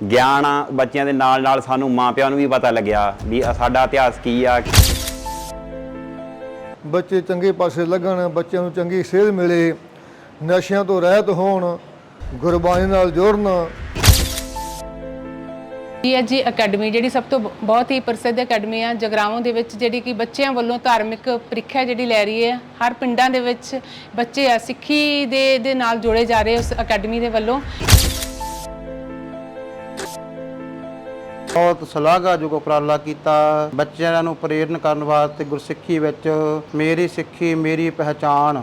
ਗਿਆਨ ਆ ਬੱਚਿਆਂ ਦੇ ਨਾਲ ਨਾਲ ਸਾਨੂੰ ਮਾਪਿਆਂ ਨੂੰ ਵੀ ਪਤਾ ਲੱਗਿਆ ਵੀ ਸਾਡਾ ਇਤਿਹਾਸ ਕੀ ਆ। ਬੱਚੇ ਚੰਗੇ ਪਾਸੇ ਲੱਗਣ ਬੱਚਿਆਂ ਨੂੰ ਚੰਗੀ ਸੇਧ ਮਿਲੇ ਨਸ਼ਿਆਂ ਤੋਂ ਰਹਿਤ ਹੋਣ ਗੁਰਬਾਣੀ ਨਾਲ ਜੁੜਨ। ਜੀ ਅਕੈਡਮੀ ਜਿਹੜੀ ਸਭ ਤੋਂ ਬਹੁਤ ਹੀ ਪ੍ਰਸਿੱਧ ਅਕੈਡਮੀ ਆ ਜਗਰਾਉਂ ਦੇ ਵਿੱਚ ਜਿਹੜੀ ਕਿ ਬੱਚਿਆਂ ਵੱਲੋਂ ਧਾਰਮਿਕ ਪ੍ਰੀਖਿਆ ਜਿਹੜੀ ਲੈ ਰਹੀ ਹੈ। ਹਰ ਪਿੰਡਾਂ ਦੇ ਵਿੱਚ ਬੱਚੇ ਆ ਸਿੱਖੀ ਦੇ ਦੇ ਨਾਲ ਜੋੜੇ ਜਾ ਰਹੇ ਉਸ ਅਕੈਡਮੀ ਦੇ ਵੱਲੋਂ। ਬਹੁਤ ਸ਼ਲਾਘਾਯੋਗ ਉਪਰਾਲਾ ਕੀਤਾ। ਬੱਚਿਆਂ ਨੂੰ ਪ੍ਰੇਰਨ ਕਰਨ ਵਾਸਤੇ ਗੁਰਸਿੱਖੀ ਵਿੱਚ ਮੇਰੀ ਸਿੱਖੀ ਮੇਰੀ ਪਹਿਚਾਣ।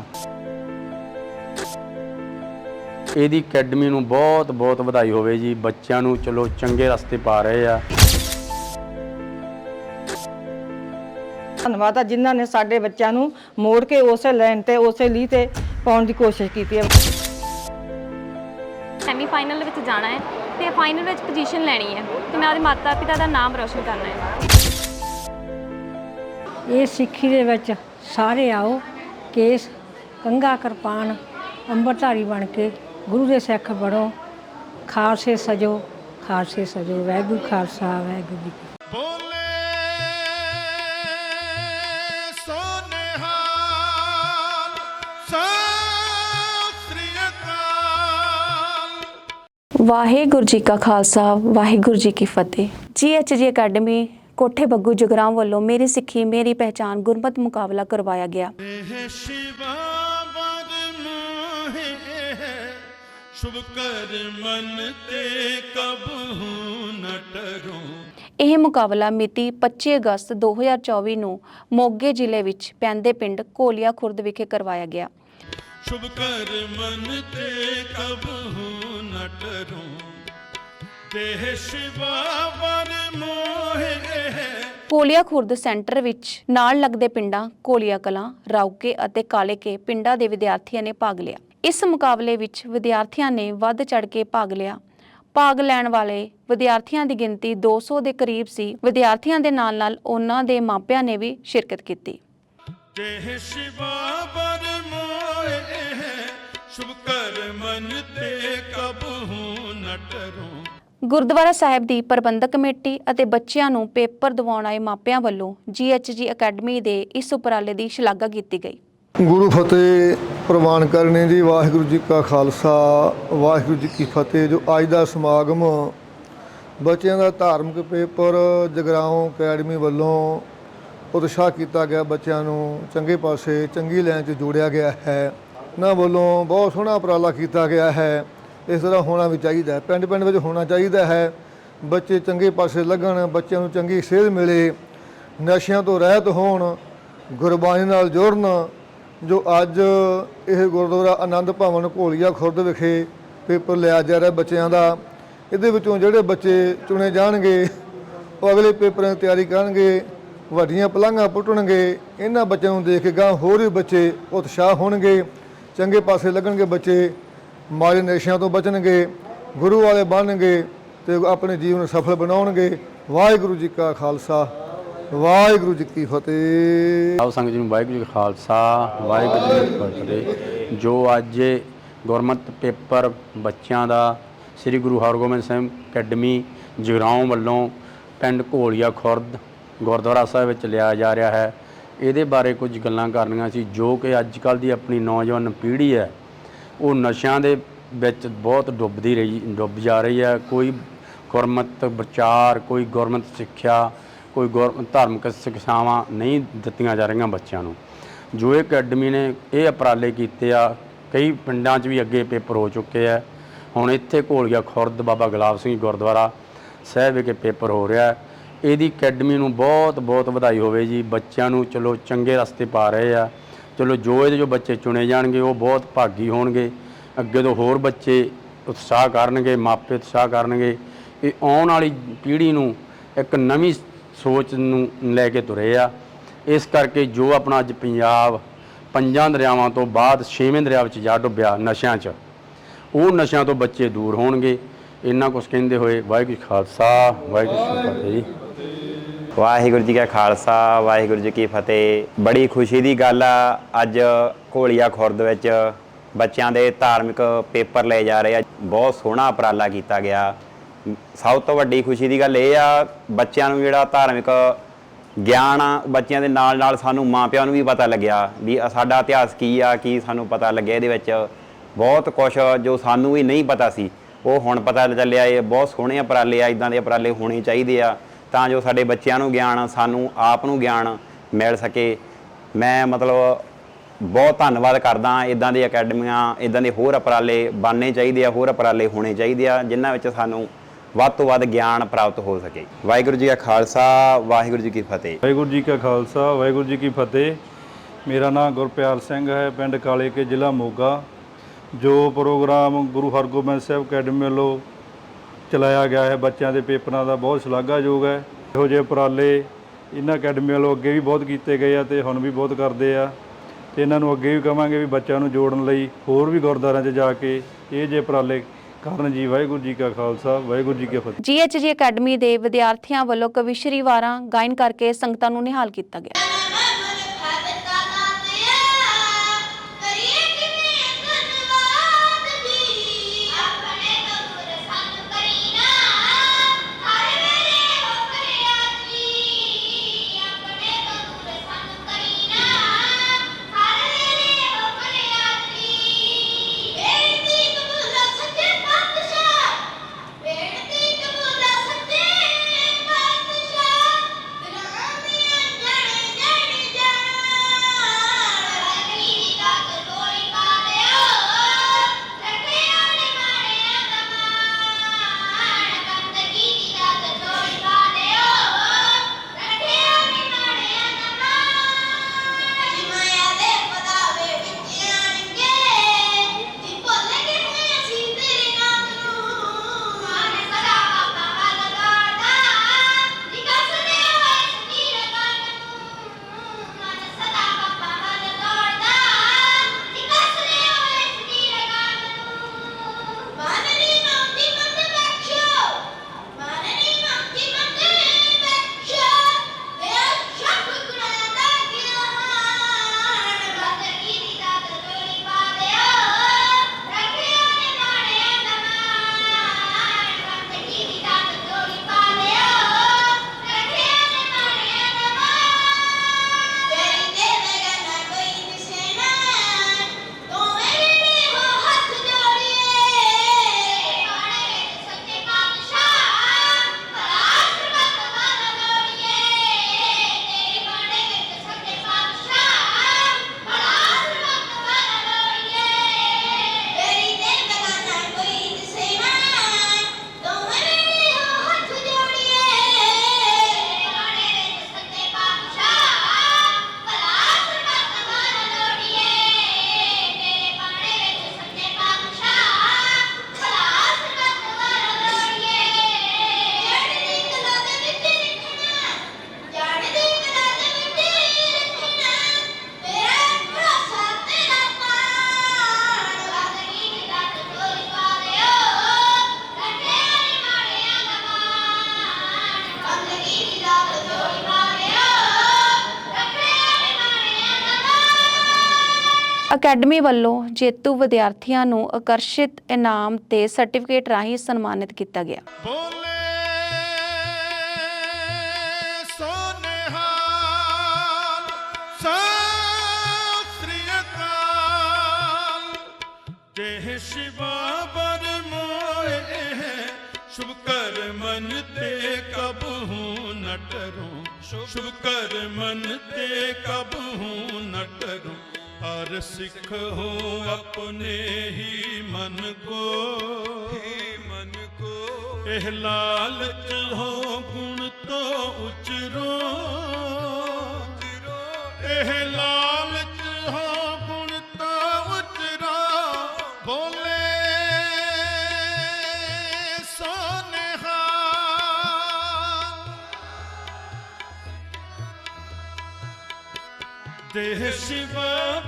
ਇਹਦੀ ਅਕੈਡਮੀ ਨੂੰ ਬਹੁਤ ਬਹੁਤ ਵਧਾਈ ਹੋਵੇ ਜੀ। ਬੱਚਿਆਂ ਨੂੰ ਚਲੋ ਚੰਗੇ ਰਸਤੇ ਪਾ ਰਹੇ ਆ। ਧੰਨਵਾਦ ਆ ਜਿਨ੍ਹਾਂ ਨੇ ਸਾਡੇ ਬੱਚਿਆਂ ਨੂੰ ਮੋੜ ਕੇ ਉਸੇ ਲਾਈਨ ਤੇ ਉਸੇ ਲੀ ਤੇ ਪਾਉਣ ਦੀ ਕੋਸ਼ਿਸ਼ ਕੀਤੀ ਹੈ। ਸੈਮੀਫਾਈਨਲ ਵਿੱਚ ਜਾਣਾ ਹੈ। ਤੇ ਫਾਈਨਲ ਵਿੱਚ ਪੋਜੀਸ਼ਨ ਲੈਣੀ ਹੈ ਤੇ ਮੈਂ ਆਪਣੇ ਮਾਤਾ ਪਿਤਾ ਦਾ ਨਾਮ ਰੋਸ਼ਨ ਕਰਨਾ ਹੈ। ਇਹ ਸਿੱਖੀ ਦੇ ਵਿੱਚ ਸਾਰੇ ਆਓ ਕੇਸ ਕੰਗਾ ਕਿਰਪਾਨ ਅੰਬਰਧਾਰੀ ਬਣ ਕੇ ਗੁਰੂ ਦੇ ਸਿੱਖ ਬਣੋ। ਖਾਲਸੇ ਸਜੋ ਖਾਲਸੇ ਸਜੋ। ਵਾਹਿਗੁਰੂ ਖਾਲਸਾ, ਵਾਹਿਗੁਰੂ ਜੀ ਵਾਹਿਗੁਰੂ ਜੀ ਕਾ ਖਾਲਸਾ ਵਾਹਿਗੁਰੂ ਜੀ ਕੀ ਫਤਿਹ। ਜੀ ਐਚ ਜੀ ਅਕੈਡਮੀ ਕੋਠੇ ਬੱਗੂ ਜਗਰਾਮ ਵੱਲੋਂ ਮੇਰੀ ਸਿੱਖੀ ਮੇਰੀ ਪਹਿਚਾਨ ਗੁਰਮਤ ਮੁਕਾਬਲਾ ਕਰਵਾਇਆ ਗਿਆ। ਇਹ ਮੁਕਾਬਲਾ ਮਿਤੀ 25 ਅਗਸਤ 2024 ਨੂੰ ਮੋਗੇ ਜ਼ਿਲ੍ਹੇ ਵਿੱਚ ਪੈਂਦੇ ਪਿੰਡ ਕੋਲੀਆ ਖੁਰਦ ਵਿਖੇ ਕਰਵਾਇਆ ਗਿਆ। ਸ਼ੁਭ ਕਰ ਮਨ ਤੇ ਕਬਹੂ ਨ ਟਰੋ ਦੇਹ ਸ਼ਿਵਾ ਵਰ ਮੋਹੇ ਕੋਲੀਆ ਖੁਰਦ ਸੈਂਟਰ ਵਿੱਚ ਨਾਲ ਲੱਗਦੇ ਪਿੰਡਾਂ ਕੋਲੀਆ ਕਲਾਂ ਰੌਕੇ ਅਤੇ ਕਾਲੇਕੇ ਪਿੰਡਾਂ ਦੇ ਵਿਦਿਆਰਥੀਆਂ ਨੇ ਭਾਗ ਲਿਆ। ਇਸ ਮੁਕਾਬਲੇ ਵਿੱਚ ਵਿਦਿਆਰਥੀਆਂ ਨੇ ਵੱਧ ਚੜ ਕੇ ਭਾਗ ਲਿਆ। ਭਾਗ ਲੈਣ ਵਾਲੇ ਵਿਦਿਆਰਥੀਆਂ ਦੀ ਗਿਣਤੀ 200 ਦੇ ਕਰੀਬ ਸੀ। ਵਿਦਿਆਰਥੀਆਂ ਦੇ ਨਾਲ ਨਾਲ ਉਹਨਾਂ ਦੇ ਮਾਪਿਆਂ ਨੇ ਵੀ ਸ਼ਿਰਕਤ ਕੀਤੀ। ਜੈ ਸ਼ਿਵਾ ਗੁਰਦੁਆਰਾ ਸਾਹਿਬ ਦੀ ਪ੍ਰਬੰਧਕ ਕਮੇਟੀ ਅਤੇ ਬੱਚਿਆਂ ਨੂੰ ਪੇਪਰ ਦਿਵਾਉਣ ਆਏ ਮਾਪਿਆਂ ਵੱਲੋਂ ਜੀਐਚਜੀ ਅਕੈਡਮੀ ਦੇ ਇਸ ਉਪਰਾਲੇ ਦੀ ਸ਼ਲਾਘਾ ਕੀਤੀ ਗਈ। ਗੁਰੂ ਫਤਿਹ ਪ੍ਰਵਾਨ ਕਰਨੇ ਜੀ ਵਾਹਿਗੁਰੂ ਜੀ ਕਾ ਖਾਲਸਾ ਵਾਹਿਗੁਰੂ ਜੀ ਕੀ ਫਤਿਹ। ਜੋ ਅੱਜ ਦਾ ਸਮਾਗਮ ਬੱਚਿਆਂ ਦਾ ਧਾਰਮਿਕ ਪੇਪਰ ਜਗਰਾਉਂ ਅਕੈਡਮੀ ਵੱਲੋਂ ਉਤਸ਼ਾਹ ਕੀਤਾ ਗਿਆ ਬੱਚਿਆਂ ਨੂੰ, ਚੰਗੇ ਪਾਸੇ ਚੰਗੀ ਲੈਣ 'ਚ ਜੋੜਿਆ ਗਿਆ ਹੈ। ਉਹਨਾਂ ਵੱਲੋਂ ਬਹੁਤ ਸੋਹਣਾ ਉਪਰਾਲਾ ਕੀਤਾ ਗਿਆ ਹੈ। ਇਸ ਤਰ੍ਹਾਂ ਹੋਣਾ ਵੀ ਚਾਹੀਦਾ ਹੈ। ਪਿੰਡ ਪਿੰਡ ਵਿੱਚ ਹੋਣਾ ਚਾਹੀਦਾ ਹੈ। ਬੱਚੇ ਚੰਗੇ ਪਾਸੇ ਲੱਗਣ, ਬੱਚਿਆਂ ਨੂੰ ਚੰਗੀ ਸੇਧ ਮਿਲੇ। ਨਸ਼ਿਆਂ ਤੋਂ ਰਹਿਤ ਹੋਣ, ਗੁਰਬਾਣੀ ਨਾਲ ਜੁੜਨ, ਜੋ ਅੱਜ ਇਹ ਗੁਰਦੁਆਰਾ ਆਨੰਦ ਭਵਨ ਘੋਲੀਆ ਖੁਰਦ ਵਿਖੇ ਪੇਪਰ ਲਿਆ ਜਾ ਰਿਹਾ ਬੱਚਿਆਂ ਦਾ, ਇਹਦੇ ਵਿੱਚੋਂ ਜਿਹੜੇ ਬੱਚੇ ਚੁਣੇ ਜਾਣਗੇ, ਉਹ ਅਗਲੇ ਪੇਪਰਾਂ ਦੀ ਤਿਆਰੀ ਕਰਨਗੇ। ਵੱਡੀਆਂ ਪਲਾਂਘਾਂ ਪੁੱਟਣਗੇ, ਇਹਨਾਂ ਬੱਚਿਆਂ ਨੂੰ ਦੇਖ ਕੇ ਗਾਂ ਹੋਰ ਵੀ ਬੱਚੇ ਉਤਸ਼ਾਹ ਹੋਣਗੇ। ਚੰਗੇ ਪਾਸੇ ਲੱਗਣਗੇ ਬੱਚੇ, ਮਾੜੇ ਨਸ਼ਿਆਂ ਤੋਂ ਬਚਣਗੇ, ਗੁਰੂ ਵਾਲੇ ਬਣਨਗੇ ਤੇ ਆਪਣੇ ਜੀਵਨ ਨੂੰ ਸਫਲ ਬਣਾਉਣਗੇ। ਵਾਹਿਗੁਰੂ ਜੀ ਕਾ ਖਾਲਸਾ, ਵਾਹਿਗੁਰੂ ਜੀ ਕੀ ਫਤਿਹ। ਆਪ ਸੰਗਤ ਜੀ ਨੂੰ ਵਾਹਿਗੁਰੂ ਜੀ ਕਾ ਖਾਲਸਾ, ਵਾਹਿਗੁਰੂ ਜੀ ਕੀ ਫਤਿਹ। ਜੋ ਅੱਜ ਇਹ ਪੇਪਰ ਬੱਚਿਆਂ ਦਾ, ਸ੍ਰੀ ਗੁਰੂ ਹਰਗੋਬਿੰਦ ਸਿੰਘ ਅਕੈਡਮੀ, ਜਗਰਾਉਂ ਵੱਲੋਂ ਪਿੰਡ ਘੋਲੀਆ ਖੁਰਦ ਗੁਰਦੁਆਰਾ ਸਾਹਿਬ ਵਿੱਚ ਲਿਆ ਜਾ ਰਿਹਾ ਹੈ। ਇਹਦੇ ਬਾਰੇ ਕੁਝ ਗੱਲਾਂ ਕਰਨੀਆਂ ਸੀ, ਜੋ ਕਿ ਅੱਜ ਕੱਲ ਦੀ ਆਪਣੀ ਨੌਜਵਾਨ ਪੀੜ੍ਹੀ ਹੈ, ਉਹ ਨਸ਼ਿਆਂ ਦੇ ਵਿੱਚ ਬਹੁਤ ਡੁੱਬਦੀ ਰਹੀ, ਡੁੱਬ ਜਾ ਰਹੀ ਹੈ। ਕੋਈ ਗੁਰਮਤ ਵਿਚਾਰ ਕੋਈ ਗੁਰਮਤ ਸਿੱਖਿਆ, ਕੋਈ ਗੁਰ ਧਾਰਮਿਕ ਸਿੱਖਿਆਵਾਂ ਨਹੀਂ ਦਿੱਤੀਆਂ ਜਾ ਰਹੀਆਂ ਬੱਚਿਆਂ ਨੂੰ। ਜੋ ਅਕੈਡਮੀ ਨੇ ਇਹ ਉਪਰਾਲੇ ਕੀਤੇ ਆ, ਕਈ ਪਿੰਡਾਂ 'ਚ ਵੀ ਅੱਗੇ ਪੇਪਰ ਹੋ ਚੁੱਕੇ ਆ। ਹੁਣ ਇੱਥੇ ਘੋਲ ਗਿਆ ਖੁਰਦ ਬਾਬਾ ਗੁਲਾਬ ਸਿੰਘ ਗੁਰਦੁਆਰਾ ਸਾਹਿਬ ਵਿਖੇ ਪੇਪਰ ਹੋ ਰਿਹਾ ਹੈ। ਇਹਦੀ ਅਕੈਡਮੀ ਨੂੰ ਬਹੁਤ ਬਹੁਤ ਵਧਾਈ ਹੋਵੇ ਜੀ। ਬੱਚਿਆਂ ਨੂੰ ਚਲੋ ਚੰਗੇ ਰਸਤੇ ਪਾ ਰਹੇ ਆ। ਚਲੋ ਜੋ ਇਹਦੇ ਜੋ ਬੱਚੇ ਚੁਣੇ ਜਾਣਗੇ, ਉਹ ਬਹੁਤ ਭਾਗੀ ਹੋਣਗੇ। ਅੱਗੇ ਤੋਂ ਹੋਰ ਬੱਚੇ ਉਤਸ਼ਾਹ ਕਰਨਗੇ, ਮਾਪੇ ਉਤਸ਼ਾਹ ਕਰਨਗੇ। ਇਹ ਆਉਣ ਵਾਲੀ ਪੀੜ੍ਹੀ ਨੂੰ ਇੱਕ ਨਵੀਂ ਸੋਚ ਨੂੰ ਲੈ ਕੇ ਤੁਰੇ ਆ। ਇਸ ਕਰਕੇ ਜੋ ਆਪਣਾ ਅੱਜ ਪੰਜਾਬ ਪੰਜਾਂ ਦਰਿਆਵਾਂ ਤੋਂ ਬਾਅਦ ਛੇਵੇਂ ਦਰਿਆ ਵਿੱਚ ਜਾ ਡੁੱਬਿਆ ਨਸ਼ਿਆਂ 'ਚ, ਉਹ ਨਸ਼ਿਆਂ ਤੋਂ ਬੱਚੇ ਦੂਰ ਹੋਣਗੇ। ਇੰਨਾ ਕੁਝ ਕਹਿੰਦੇ ਹੋਏ, ਵਾਹਿਗੁਰੂ ਖਾਲਸਾ, ਵਾਹਿਗੁਰੂ ਜੀ। ਵਾਹਿਗੁਰੂ ਜੀ ਕਾ ਖਾਲਸਾ, ਵਾਹਿਗੁਰੂ ਜੀ ਕੀ ਫਤਿਹ। ਬੜੀ ਖੁਸ਼ੀ ਦੀ ਗੱਲ ਆ, ਅੱਜ ਘੋਲੀਆ ਖੁਰਦ ਵਿੱਚ ਬੱਚਿਆਂ ਦੇ ਧਾਰਮਿਕ ਪੇਪਰ ਲਏ ਜਾ ਰਹੇ ਆ। ਬਹੁਤ ਸੋਹਣਾ ਉਪਰਾਲਾ ਕੀਤਾ ਗਿਆ। ਸਭ ਤੋਂ ਵੱਡੀ ਖੁਸ਼ੀ ਦੀ ਗੱਲ ਇਹ ਆ, ਬੱਚਿਆਂ ਨੂੰ ਜਿਹੜਾ ਧਾਰਮਿਕ ਗਿਆਨ ਆ, ਬੱਚਿਆਂ ਦੇ ਨਾਲ ਨਾਲ ਸਾਨੂੰ ਮਾਪਿਆਂ ਨੂੰ ਵੀ ਪਤਾ ਲੱਗਿਆ ਵੀ ਸਾਡਾ ਇਤਿਹਾਸ ਕੀ ਆ, ਕੀ ਸਾਨੂੰ ਪਤਾ ਲੱਗਿਆ ਇਹਦੇ ਵਿੱਚ। ਬਹੁਤ ਕੁਝ ਜੋ ਸਾਨੂੰ ਵੀ ਨਹੀਂ ਪਤਾ ਸੀ, ਉਹ ਹੁਣ ਪਤਾ ਚੱਲਿਆ, ਇਹ ਬਹੁਤ ਸੋਹਣੇ ਉਪਰਾਲੇ ਆ, ਇਦਾਂ ਦੇ ਉਪਰਾਲੇ ਹੋਣੇ ਚਾਹੀਦੇ ਆ। ਤਾਂ ਜੋ ਸਾਡੇ ਬੱਚਿਆਂ ਨੂੰ ਗਿਆਨ, ਸਾਨੂੰ ਆਪ ਨੂੰ ਗਿਆਨ ਮਿਲ ਸਕੇ। ਮੈਂ ਮਤਲਬ ਬਹੁਤ ਧੰਨਵਾਦ ਕਰਦਾ ਇਦਾਂ ਦੀ ਅਕੈਡਮੀਆਂ ਇਦਾਂ ਦੇ ਹੋਰ ਉਪਰਾਲੇ ਬਣਨੇ ਚਾਹੀਦੇ ਆ, ਹੋਰ ਉਪਰਾਲੇ ਹੋਣੇ ਚਾਹੀਦੇ ਆ, ਜਿਨ੍ਹਾਂ ਵਿੱਚ ਸਾਨੂੰ ਵੱਧ ਤੋਂ ਵੱਧ ਗਿਆਨ ਪ੍ਰਾਪਤ ਹੋ ਸਕੇ। ਵਾਹਿਗੁਰੂ ਜੀ ਕਾ ਖਾਲਸਾ, ਵਾਹਿਗੁਰੂ ਜੀ ਕੀ ਫਤਿਹ। ਵਾਹਿਗੁਰੂ ਜੀ ਕਾ ਖਾਲਸਾ, ਵਾਹਿਗੁਰੂ ਜੀ ਕੀ ਫਤਿਹ। ਮੇਰਾ ਨਾਮ ਗੁਰਪਿਆਰ ਸਿੰਘ ਹੈ, ਪਿੰਡ ਕਾਲੇ ਕੇ ਜ਼ਿਲ੍ਹਾ ਮੋਗਾ। ਜੋ ਪ੍ਰੋਗਰਾਮ ਗੁਰੂ ਹਰਗੋਬਿੰਦ ਸਾਹਿਬ ਅਕੈਡਮੀ ਵੱਲੋਂ ਚਲਾਇਆ ਗਿਆ ਹੈ। ਬੱਚਿਆਂ ਦੇ ਪੇਪਰਾਂ ਦਾ ਬਹੁਤ ਸ਼ਲਾਘਾਯੋਗ ਹੈ। ਇਹੋ ਜਿਹੇ ਉਪਰਾਲੇ ਇਹਨਾਂ ਅਕੈਡਮੀ ਵੱਲੋਂ ਅੱਗੇ ਵੀ ਬਹੁਤ ਕੀਤੇ ਗਏ ਆ ਤੇ ਹੁਣ ਵੀ ਬਹੁਤ ਕਰਦੇ ਆ। ਤੇ ਇਹਨਾਂ ਨੂੰ ਅੱਗੇ ਵੀ ਕਵਾਂਗੇ ਵੀ ਬੱਚਿਆਂ ਨੂੰ ਜੋੜਨ ਲਈ ਹੋਰ ਵੀ ਗੁਰਦੁਆਰਿਆਂ 'ਚ ਜਾ ਕੇ ਇਹ ਜਿਹੇ ਉਪਰਾਲੇ ਕਰਨ ਜੀ। ਵਾਹਿਗੁਰੂ ਜੀ ਕਾ ਖਾਲਸਾ, ਵਾਹਿਗੁਰੂ ਜੀ ਕੀ ਫਤਿਹ। ਜੀਐਚਜੀ ਅਕੈਡਮੀ ਦੇ ਵਿਦਿਆਰਥੀਆਂ ਵੱਲੋਂ ਕਵਿਸ਼ਰੀ ਵਾਰਾਂ ਗਾਇਨ ਕਰਕੇ ਸੰਗਤਾਂ ਨੂੰ ਨਿਹਾਲ ਕੀਤਾ ਗਿਆ। ਅਕੈਡਮੀ ਵੱਲੋਂ ਜੇਤੂ ਵਿਦਿਆਰਥੀਆਂ ਨੂੰ ਆਕਰਸ਼ਿਤ ਇਨਾਮ ਤੇ ਸਰਟੀਫਿਕੇਟ ਰਾਹੀਂ ਸਨਮਾਨਿਤ ਕੀਤਾ ਗਿਆ। ਬੋਲੇ ਸ਼ਿਵਾ ਬਰ ਮੋਏ, ਸ਼ੁਭ ਕਰ ਮਨ ਤੇ ਕਬਹੂ ਨ ਟਰੂੰ ਸ਼ੁਭ ਕਰ ਮਨ ਤੇ ਕਬਹੂ ਨ ਟਰੂੰ ਹਰ ਸਿੱਖ ਹੋ ਆਪਣੇ ਹੀ ਮਨ ਕੋ। ਹੀ ਮਨ ਕੋ ਇਹ ਲਾਲਚ ਹੋ ਗੁਣ ਤੋਂ ਉਚਰੋ। ਇਹ ਲਾਲਚ ਹੋ ਗੁਣ ਤੋਂ ਉਚਰੋ। ਬੋਲੇ ਸੋਨਿਹਾਲ ਦੇਹ ਸ਼ਿਵਾ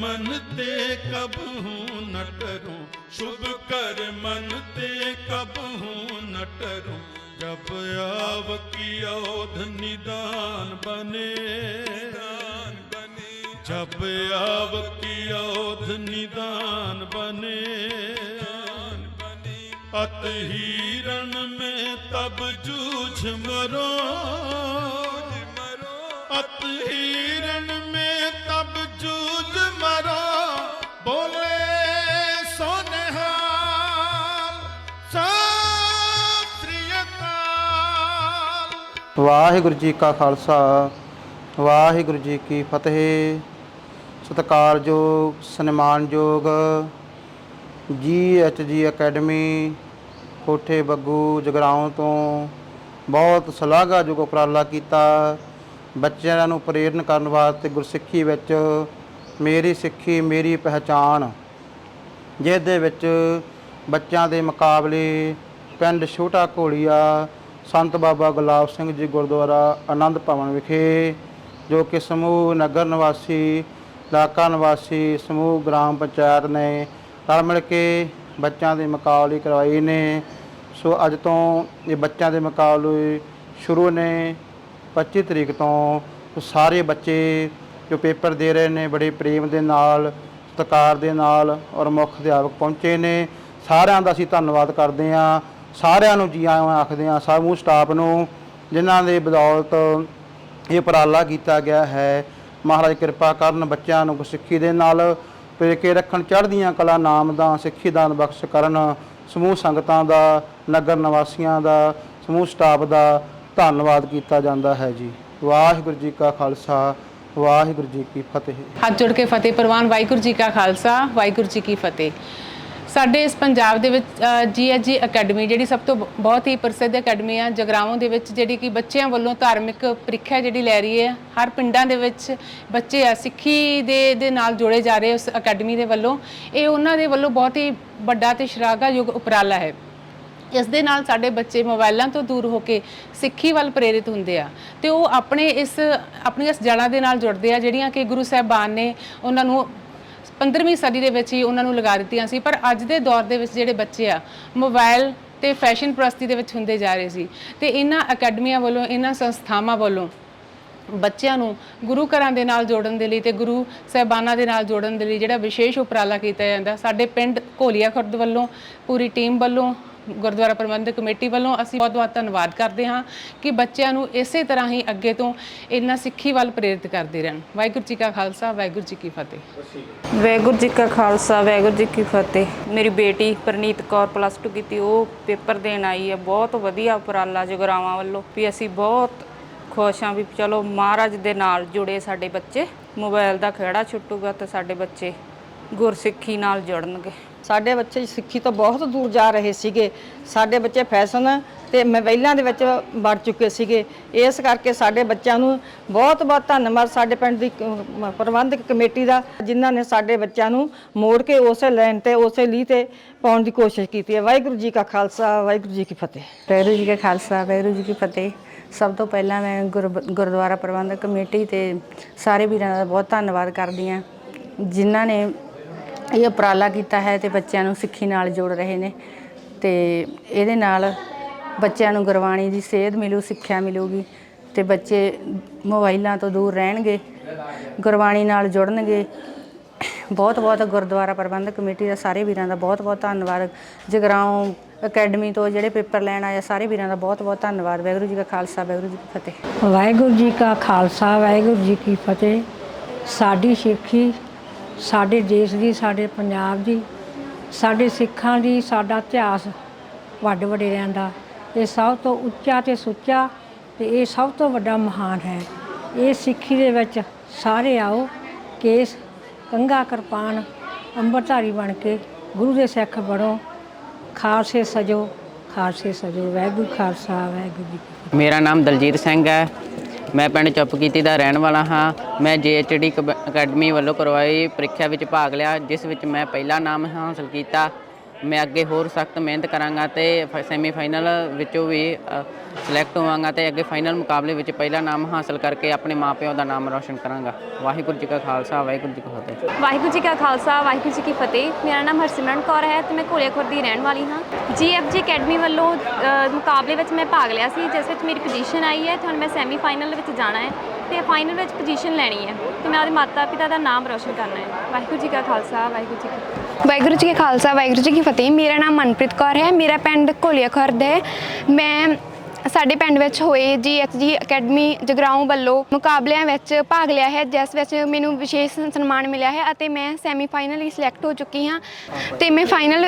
मन ते कबहू न टरूं शुभ कर मन ते कबहू न टरूं जब आव की औध निदान बने निदान बने जब आव की औध निदान बने अत हिरण में तब जूझ मरो ਵਾਹਿਗੁਰੂ ਜੀ ਕਾ ਖਾਲਸਾ, ਵਾਹਿਗੁਰੂ ਜੀ ਕੀ ਫਤਿਹ। ਸਤਿਕਾਰਯੋਗ, ਸਨਮਾਨਯੋਗ ਜੀ ਐਚ ਜੀ ਅਕੈਡਮੀ ਕੋਠੇ ਬੱਗੂ, ਜਗਰਾਉਂ ਤੋਂ ਬਹੁਤ ਸ਼ਲਾਘਾਯੋਗ ਉਪਰਾਲਾ ਕੀਤਾ। ਬੱਚਿਆਂ ਨੂੰ ਪ੍ਰੇਰਨ ਕਰਨ ਵਾਸਤੇ ਗੁਰਸਿੱਖੀ ਵਿੱਚ ਮੇਰੀ ਸਿੱਖੀ, ਮੇਰੀ ਪਹਿਚਾਣ ਜਿਸ ਦੇ ਵਿੱਚ ਬੱਚਿਆਂ ਦੇ ਮੁਕਾਬਲੇ ਪਿੰਡ ਛੋਟਾ ਘੋਲੀਆ ਸੰਤ ਬਾਬਾ ਗੁਲਾਬ ਸਿੰਘ ਜੀ ਗੁਰਦੁਆਰਾ ਆਨੰਦ ਭਵਨ ਵਿਖੇ, ਜੋ ਕਿ ਸਮੂਹ ਨਗਰ ਨਿਵਾਸੀ, ਇਲਾਕਾ ਨਿਵਾਸੀ, ਸਮੂਹ ਗ੍ਰਾਮ ਪੰਚਾਇਤ ਨੇ ਰਲ ਮਿਲ ਕੇ ਬੱਚਿਆਂ ਦੇ ਮੁਕਾਬਲੇ ਕਰਵਾਏ ਨੇ। ਸੋ ਅੱਜ ਤੋਂ ਇਹ ਬੱਚਿਆਂ ਦੇ ਮੁਕਾਬਲੇ ਸ਼ੁਰੂ ਨੇ। 25 ਤਰੀਕ ਤੋਂ ਸਾਰੇ ਬੱਚੇ ਜੋ ਪੇਪਰ ਦੇ ਰਹੇ ਨੇ, ਬੜੇ ਪ੍ਰੇਮ ਦੇ ਨਾਲ, ਸਤਿਕਾਰ ਦੇ ਨਾਲ ਔਰ ਮੁੱਖ ਅਧਿਆਪਕ ਪਹੁੰਚੇ ਨੇ। ਸਾਰਿਆਂ ਦਾ ਅਸੀਂ ਧੰਨਵਾਦ ਕਰਦੇ ਹਾਂ। ਸਾਰਿਆਂ ਨੂੰ ਜੀ ਆਇਆਂ ਆਖਦੇ ਹਾਂ, ਸਮੂਹ ਸਟਾਫ ਨੂੰ, ਜਿਨ੍ਹਾਂ ਦੇ ਬਦੌਲਤ ਇਹ ਉਪਰਾਲਾ ਕੀਤਾ ਗਿਆ ਹੈ। ਮਹਾਰਾਜ ਕਿਰਪਾ ਕਰਨ ਬੱਚਿਆਂ ਨੂੰ ਸਿੱਖੀ ਦੇ ਨਾਲ ਪੇ ਕੇ ਰੱਖਣ, ਚੜ੍ਹਦੀਆਂ ਕਲਾ ਨਾਮ ਦਾ, ਸਿੱਖੀ ਦਾਨ ਬਖਸ਼ ਕਰਨ, ਸਮੂਹ ਸੰਗਤਾਂ ਦਾ, ਨਗਰ ਨਿਵਾਸੀਆਂ ਦਾ, ਸਮੂਹ ਸਟਾਫ ਦਾ ਧੰਨਵਾਦ ਕੀਤਾ ਜਾਂਦਾ ਹੈ ਜੀ। ਵਾਹਿਗੁਰੂ ਜੀ ਕਾ ਖਾਲਸਾ, ਵਾਹਿਗੁਰੂ ਜੀ ਕੀ ਫਤਿਹ। ਹੱਥ ਜੋੜ ਕੇ ਫਤਿਹ ਪ੍ਰਵਾਨ। ਵਾਹਿਗੁਰੂ ਜੀ ਕਾ ਖਾਲਸਾ, ਵਾਹਿਗੁਰੂ ਜੀ ਕੀ ਫਤਿਹ। ਸਾਡੇ ਇਸ ਪੰਜਾਬ ਦੇ ਵਿੱਚ ਜੀਐਚਜੀ ਅਕੈਡਮੀ ਜਿਹੜੀ ਸਭ ਤੋਂ ਬਹੁਤ ਹੀ ਪ੍ਰਸਿੱਧ ਅਕੈਡਮੀ ਆ ਜਗਰਾਵਾਂ ਦੇ ਵਿੱਚ, ਜਿਹੜੀ ਕਿ ਬੱਚਿਆਂ ਵੱਲੋਂ ਧਾਰਮਿਕ ਪ੍ਰੀਖਿਆ ਜਿਹੜੀ ਲੈ ਰਹੀ ਹੈ, ਹਰ ਪਿੰਡਾਂ ਦੇ ਵਿੱਚ ਬੱਚੇ ਆ, ਸਿੱਖੀ ਦੇ ਦੇ ਨਾਲ ਜੋੜੇ ਜਾ ਰਹੇ ਉਸ ਅਕੈਡਮੀ ਦੇ ਵੱਲੋਂ। ਇਹ ਉਹਨਾਂ ਦੇ ਵੱਲੋਂ ਬਹੁਤ ਹੀ ਵੱਡਾ ਤੇ ਸ਼ਲਾਘਾਯੋਗ ਉਪਰਾਲਾ ਹੈ। ਇਸ ਦੇ ਨਾਲ ਸਾਡੇ ਬੱਚੇ ਮੋਬਾਈਲਾਂ ਤੋਂ ਦੂਰ ਹੋ ਕੇ ਸਿੱਖੀ ਵੱਲ ਪ੍ਰੇਰਿਤ ਹੁੰਦੇ ਆ ਤੇ ਉਹ ਆਪਣੇ ਇਸ, ਆਪਣੀਆਂ ਇਸ ਜੜ੍ਹਾਂ ਦੇ ਨਾਲ ਜੁੜਦੇ ਆ, ਜਿਹੜੀਆਂ ਕਿ ਗੁਰੂ ਸਾਹਿਬਾਨ ਨੇ ਉਹਨਾਂ ਨੂੰ 15ਵੀਂ ਸਦੀ ਦੇ ਵਿੱਚ ਹੀ ਉਹਨਾਂ ਨੂੰ ਲਗਾ ਦਿੱਤੀਆਂ ਸੀ, ਪਰ ਅੱਜ ਦੇ ਦੌਰ ਦੇ ਵਿੱਚ ਜਿਹੜੇ ਬੱਚੇ ਆ ਮੋਬਾਈਲ ਤੇ ਫੈਸ਼ਨ ਪ੍ਰਸਤੀ ਦੇ ਵਿੱਚ ਹੁੰਦੇ ਜਾ ਰਹੇ ਸੀ ਤੇ ਇਹਨਾਂ ਅਕੈਡਮੀਆਂ ਵੱਲੋਂ, ਇਹਨਾਂ ਸੰਸਥਾਵਾਂ ਵੱਲੋਂ ਬੱਚਿਆਂ ਨੂੰ ਗੁਰੂ ਘਰਾਂ ਦੇ ਨਾਲ ਜੋੜਨ ਦੇ ਲਈ ਤੇ ਗੁਰੂ ਸਾਹਿਬਾਨਾਂ ਦੇ ਨਾਲ ਜੋੜਨ ਦੇ ਲਈ ਜਿਹੜਾ ਵਿਸ਼ੇਸ਼ ਉਪਰਾਲਾ ਕੀਤਾ ਜਾਂਦਾ, ਸਾਡੇ ਪਿੰਡ ਘੋਲੀਆ ਖੁਰਦ ਵੱਲੋਂ, ਪੂਰੀ ਟੀਮ ਵੱਲੋਂ ਗੁਰਦੁਆਰਾ ਪ੍ਰਬੰਧਕ ਕਮੇਟੀ ਵੱਲੋਂ ਅਸੀਂ ਬਹੁਤ-ਬਹੁਤ ਧੰਨਵਾਦ ਕਰਦੇ ਹਾਂ ਕਿ ਬੱਚਿਆਂ ਨੂੰ ਇਸੇ ਤਰ੍ਹਾਂ ਹੀ ਅੱਗੇ ਤੋਂ ਇਹਨਾਂ ਸਿੱਖੀ ਵੱਲ ਪ੍ਰੇਰਿਤ ਕਰਦੇ ਰਹਿਣ। ਵਾਹਿਗੁਰੂ ਜੀ ਕਾ ਖਾਲਸਾ, ਵਾਹਿਗੁਰੂ ਜੀ ਕੀ ਫਤਿਹ। ਵਾਹਿਗੁਰੂ ਜੀ ਕਾ ਖਾਲਸਾ, ਵਾਹਿਗੁਰੂ ਜੀ ਕੀ ਫਤਿਹ। ਮੇਰੀ ਬੇਟੀ ਪ੍ਰਨੀਤ ਕੌਰ ਪਲੱਸ 2 ਕੀਤੀ, ਉਹ ਪੇਪਰ ਦੇਣ ਆਈ ਹੈ। ਬਹੁਤ ਵਧੀਆ ਉਪਰਾਲਾ ਜਗਰਾਵਾਂ ਵੱਲੋਂ ਵੀ ਅਸੀਂ ਬਹੁਤ ਖੁਸ਼ ਹਾਂ ਵੀ ਚਲੋ ਮਹਾਰਾਜ ਦੇ ਨਾਲ ਜੁੜੇ ਸਾਡੇ ਬੱਚੇ। ਮੋਬਾਈਲ ਦਾ ਖਿਹੜਾ ਛੁੱਟੂਗਾ ਤੇ ਸਾਡੇ ਬੱਚੇ ਗੁਰਸਿੱਖੀ ਨਾਲ ਜੁੜਨਗੇ। ਸਾਡੇ ਬੱਚੇ ਸਿੱਖੀ ਤੋਂ ਬਹੁਤ ਦੂਰ ਜਾ ਰਹੇ ਸੀਗੇ। ਸਾਡੇ ਬੱਚੇ ਫੈਸ਼ਨ ਤੇ ਮੋਬਾਈਲਾਂ ਦੇ ਵਿੱਚ ਵੜ ਚੁੱਕੇ ਸੀਗੇ। ਇਸ ਕਰਕੇ ਸਾਡੇ ਬੱਚਿਆਂ ਨੂੰ ਬਹੁਤ ਬਹੁਤ ਧੰਨਵਾਦ ਸਾਡੇ ਪਿੰਡ ਦੀ ਕ- ਪ੍ਰਬੰਧਕ ਕਮੇਟੀ ਦਾ, ਜਿਨ੍ਹਾਂ ਨੇ ਸਾਡੇ ਬੱਚਿਆਂ ਨੂੰ ਮੋੜ ਕੇ ਉਸੇ ਲਾਈਨ ਤੇ, ਉਸੇ ਲੀਹ ਤੇ ਪਾਉਣ ਦੀ ਕੋਸ਼ਿਸ਼ ਕੀਤੀ ਹੈ। ਵਾਹਿਗੁਰੂ ਜੀ ਕਾ ਖਾਲਸਾ, ਵਾਹਿਗੁਰੂ ਜੀ ਕੀ ਫਤਿਹ। ਵਾਹਿਗੁਰੂ ਜੀ ਕਾ ਖਾਲਸਾ, ਵਾਹਿਗੁਰੂ ਜੀ ਕੀ ਫਤਿਹ। ਸਭ ਤੋਂ ਪਹਿਲਾਂ ਮੈਂ ਗੁਰਬ, ਗੁਰਦੁਆਰਾ ਪ੍ਰਬੰਧਕ ਕਮੇਟੀ ਤੇ ਸਾਰੇ ਵੀਰਾਂ ਦਾ ਬਹੁਤ ਧੰਨਵਾਦ ਕਰਦੀ ਹਾਂ, ਜਿਨ੍ਹਾਂ ਨੇ ਇਹ ਉਪਰਾਲਾ ਕੀਤਾ ਹੈ ਤੇ ਬੱਚਿਆਂ ਨੂੰ ਸਿੱਖੀ ਨਾਲ ਜੋੜ ਰਹੇ ਨੇ ਤੇ ਇਹਦੇ ਨਾਲ ਬੱਚਿਆਂ ਨੂੰ ਗੁਰਬਾਣੀ ਦੀ ਸੇਧ ਮਿਲੂ, ਸਿੱਖਿਆ ਮਿਲੂਗੀ ਤੇ ਬੱਚੇ ਮੋਬਾਈਲਾਂ ਤੋਂ ਦੂਰ ਰਹਿਣਗੇ, ਗੁਰਬਾਣੀ ਨਾਲ ਜੁੜਨਗੇ। ਬਹੁਤ ਬਹੁਤ ਗੁਰਦੁਆਰਾ ਪ੍ਰਬੰਧਕ ਕਮੇਟੀ ਦਾ ਸਾਰੇ ਵੀਰਾਂ ਦਾ ਬਹੁਤ ਬਹੁਤ ਧੰਨਵਾਦ। ਜਗਰਾਉਂ ਅਕੈਡਮੀ ਤੋਂ ਜਿਹੜੇ ਪੇਪਰ ਲੈਣ ਆਏ ਸਾਰੇ ਵੀਰਾਂ ਦਾ ਬਹੁਤ ਬਹੁਤ ਧੰਨਵਾਦ। ਵਾਹਿਗੁਰੂ ਜੀ ਕਾ ਖਾਲਸਾ, ਵਾਹਿਗੁਰੂ ਜੀ ਕੀ ਫਤਿਹ। ਵਾਹਿਗੁਰੂ ਜੀ ਕਾ ਖਾਲਸਾ, ਵਾਹਿਗੁਰੂ ਜੀ ਕੀ ਫਤਿਹ। ਸਾਡੀ ਸਿੱਖੀ ਸਾਡੇ ਦੇਸ਼ ਦੀ, ਸਾਡੇ ਪੰਜਾਬ ਦੀ, ਸਾਡੇ ਸਿੱਖਾਂ ਦੀ, ਸਾਡਾ ਇਤਿਹਾਸ ਵੱਡ ਵਡੇਰਿਆਂ ਰਹਿੰਦਾ ਇਹ ਸਭ ਤੋਂ ਉੱਚਾ ਤੇ ਸੁੱਚਾ ਤੇ ਇਹ ਸਭ ਤੋਂ ਵੱਡਾ ਮਹਾਨ ਹੈ। ਇਹ ਸਿੱਖੀ ਦੇ ਵਿੱਚ ਸਾਰੇ ਆਓ ਕੇਸ ਕੰਗਾ ਕਿਰਪਾਨ ਅੰਮ੍ਰਿਤਧਾਰੀ ਬਣ ਕੇ ਗੁਰੂ ਦੇ ਸਿੱਖ ਬਣੋ। ਖਾਲਸੇ ਸਜੋ ਖਾਲਸੇ ਸਜੋ। ਵਾਹਿਗੁਰੂ ਖਾਲਸਾ, ਵਾਹਿਗੁਰੂ ਜੀ ਮੇਰਾ ਨਾਮ ਦਲਜੀਤ ਸਿੰਘ ਹੈ। ਮੈਂ ਪਿੰਡ ਚੁੱਪਕੀਤੀ ਦਾ ਰਹਿਣ ਵਾਲਾ ਹਾਂ। ਮੈਂ ਜੀਐਚਡੀ ਅਕੈਡਮੀ ਵੱਲੋਂ ਕਰਵਾਈ ਪ੍ਰੀਖਿਆ ਵਿੱਚ ਭਾਗ ਲਿਆ, ਜਿਸ ਵਿੱਚ ਮੈਂ ਪਹਿਲਾ ਨਾਮ ਹਾਸਲ ਕੀਤਾ। ਮੈਂ ਅੱਗੇ ਹੋਰ ਸਖਤ ਮਿਹਨਤ ਕਰਾਂਗਾ ਤੇ ਸੈਮੀ ਫਾਈਨਲ ਵਿੱਚੋਂ ਵੀ ਸਿਲੈਕਟ ਹੋਵਾਂਗਾ ਤੇ ਅੱਗੇ ਫਾਈਨਲ ਮੁਕਾਬਲੇ ਵਿੱਚ ਪਹਿਲਾ ਨਾਮ ਹਾਸਲ ਕਰਕੇ ਆਪਣੇ ਮਾਪਿਆਂ ਦਾ ਨਾਮ ਰੌਸ਼ਨ ਕਰਾਂਗਾ। ਵਾਹਿਗੁਰੂ ਜੀ ਕਾ ਖਾਲਸਾ, ਵਾਹਿਗੁਰੂ ਜੀ ਕੀ ਫਤਿਹ। ਵਾਹਿਗੁਰੂ ਜੀ ਕਾ ਖਾਲਸਾ, ਵਾਹਿਗੁਰੂ ਜੀ ਕੀ ਫਤਿਹ। ਮੇਰਾ ਨਾਮ ਹਰਸਿਮਰਨ ਕੌਰ ਹੈ ਤੇ ਮੈਂ ਘੋਲੀਆ ਖੁਰਦ ਦੀ ਰਹਿਣ ਵਾਲੀ ਹਾਂ। ਜੀਐਫਜੀ ਅਕੈਡਮੀ ਵੱਲੋਂ ਮੁਕਾਬਲੇ ਵਿੱਚ ਮੈਂ ਭਾਗ ਲਿਆ ਸੀ, ਜਿਸ ਵਿੱਚ ਮੇਰੀ ਪੋਜੀਸ਼ਨ ਆਈ ਹੈ ਤੇ ਹੁਣ ਮੈਂ ਸੈਮੀ ਫਾਈਨਲ ਵਿੱਚ ਜਾਣਾ ਹੈ। ਤੇ ਫਾਈਨਲ ਵਿੱਚ ਪੋਜੀਸ਼ਨ ਲੈਣੀ ਹੈ ਤੇ ਮੈਂ ਆਪਣੇ ਮਾਤਾ ਪਿਤਾ ਦਾ ਨਾਮ ਰੋਸ਼ਨ ਕਰਨਾ ਹੈ। ਵਾਹਿਗੁਰੂ ਜੀ ਕਾ ਖਾਲਸਾ, ਵਾਹਿਗੁਰੂ ਜੀ ਕੀ ਵਾਹਿਗੁਰੂ ਜੀ ਕਾ ਖਾਲਸਾ, ਵਾਹਿਗੁਰੂ ਜੀ ਕੀ ਫਤਿਹ। ਮੇਰਾ ਨਾਮ ਮਨਪ੍ਰੀਤ ਕੌਰ ਹੈ, ਮੇਰਾ ਪਿੰਡ ਘੋਲੀਆ ਖੁਰਦ ਹੈ ਮੈਂ ਸਾਡੇ ਪਿੰਡ ਵਿੱਚ ਹੋਏ ਜੀਐਚਜੀ ਅਕੈਡਮੀ ਜਗਰਾਉਂ ਵੱਲੋਂ ਮੁਕਾਬਲਿਆਂ ਵਿੱਚ ਭਾਗ ਲਿਆ ਹੈ, ਜਿਸ ਵਿੱਚ ਮੈਨੂੰ ਵਿਸ਼ੇਸ਼ ਸਨਮਾਨ ਮਿਲਿਆ ਹੈ ਅਤੇ ਮੈਂ ਸੈਮੀਫਾਈਨਲ ਲਈ ਸਿਲੈਕਟ ਹੋ ਚੁੱਕੀ ਹਾਂ ਤੇ ਮੈਂ ਫਾਈਨਲ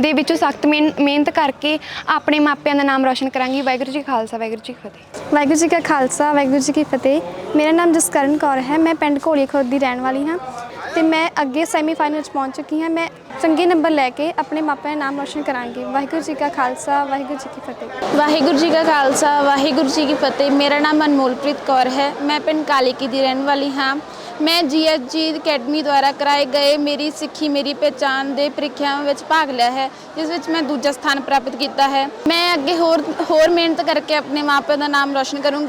ਦੇ ਵਿੱਚੋਂ ਸਖਤ ਮਿਹਨਤ ਕਰਕੇ ਆਪਣੇ ਮਾਪਿਆਂ ਦਾ ਨਾਮ ਰੌਸ਼ਨ ਕਰਾਂਗੀ। ਵਾਹਿਗੁਰੂ ਜੀ ਖਾਲਸਾ, ਵਾਹਿਗੁਰੂ ਜੀ ਕੀ ਫਤਿਹ। ਵਾਹਿਗੁਰੂ ਜੀ ਕਾ ਖਾਲਸਾ, ਵਾਹਿਗੁਰੂ ਜੀ ਕੀ ਫਤਿਹ। ਮੇਰਾ ਨਾਮ ਜਸਕਰਨ ਕੌਰ ਹੈ, ਮੈਂ ਪਿੰਡ ਘੋੜੀ ਖੁਰਦ ਦੀ ਰਹਿਣ ਵਾਲੀ ਹਾਂ। ਤੇ ਮੈਂ ਅੱਗੇ ਸੈਮੀਫਾਈਨਲ 'ਚ ਪਹੁੰਚ ਚੁੱਕੀ ਹਾਂ। ਮੈਂ ਚੰਗੇ ਨੰਬਰ ਲੈ ਕੇ ਆਪਣੇ ਮਾਪਿਆਂ ਦਾ ਨਾਮ ਰੋਸ਼ਨ ਕਰਾਂਗੀ। ਵਾਹਿਗੁਰੂ ਜੀ ਕਾ ਖਾਲਸਾ, ਵਾਹਿਗੁਰੂ ਜੀ ਕੀ ਫਤਿਹ। ਵਾਹਿਗੁਰੂ ਜੀ ਕਾ ਖਾਲਸਾ, ਵਾਹਿਗੁਰੂ ਜੀ ਕੀ ਫਤਿਹ। ਮੇਰਾ ਨਾਮ ਅਨਮੋਲਪ੍ਰੀਤ ਕੌਰ ਹੈ। ਮੈਂ ਪਿੰਡ ਕਾਲੀਕੀ ਦੀ ਰਹਿਣ ਵਾਲੀ ਹਾਂ। ਮੈਂ ਜੀਐਚਜੀ ਅਕੈਡਮੀ ਦੁਆਰਾ ਕਰਾਏ ਗਏ ਮੇਰੀ ਸਿੱਖੀ, ਮੇਰੀ ਪਹਿਚਾਨ ਦੇ ਪ੍ਰੀਖਿਆਵਾਂ ਵਿੱਚ ਭਾਗ ਲਿਆ ਹੈ, ਜਿਸ ਵਿੱਚ ਮੈਂ ਦੂਜਾ ਸਥਾਨ ਪ੍ਰਾਪਤ ਕੀਤਾ ਹੈ। ਮੈਂ ਅੱਗੇ ਹੋਰ ਹੋਰ ਮਿਹਨਤ ਕਰਕੇ ਆਪਣੇ ਮਾਪਿਆਂ ਦਾ ਨਾਮ ਰੋਸ਼ਨ ਕਰੂੰਗੀ।